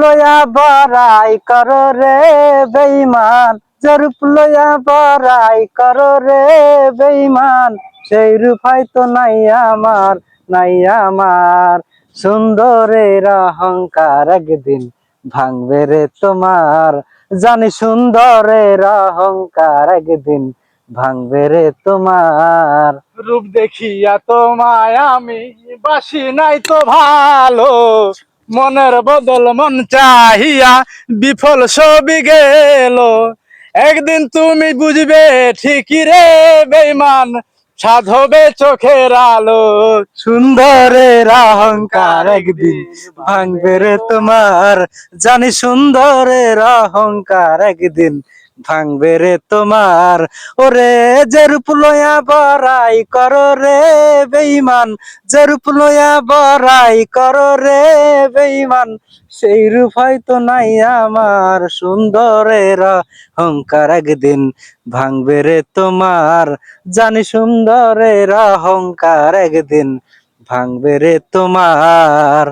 লয়া বড়াই কর রে বেইমান যেরূপ লয়া বড়াই কর রে বেইমান সেই রূপাই তো নাই আমার নাই আমার। সুন্দরের অহংকার একদিন ভাঙবে রে তোমার, জানি সুন্দরের অহংকার একদিন ভাঙবে রে তোমার। রূপ দেখিয়া তোমায় আমি বাসি নাই তো ভালো। মনের বদল মন চাহিয়া বিফল সবই গেল। একদিন তুমি বুঝবে ঠিকই রে বেইমান সাধবে চোখের আলো। সুন্দরের অহংকার একদিন ভাঙবে রে তোমার, জানি সুন্দরের অহংকার একদিন ভাঙবে রে তোমার। ওরে যে রূপ লয়া বড়াই কর রে বেইমান যে রূপ লয়া বড়াই কর রে বেইমান সেই রূপ হয়তো নাই আমার সুন্দরের। অহংকার একদিন ভাঙবে রে তোমার। জানি সুন্দরের অহংকার একদিন ভাঙবে রে তোমার।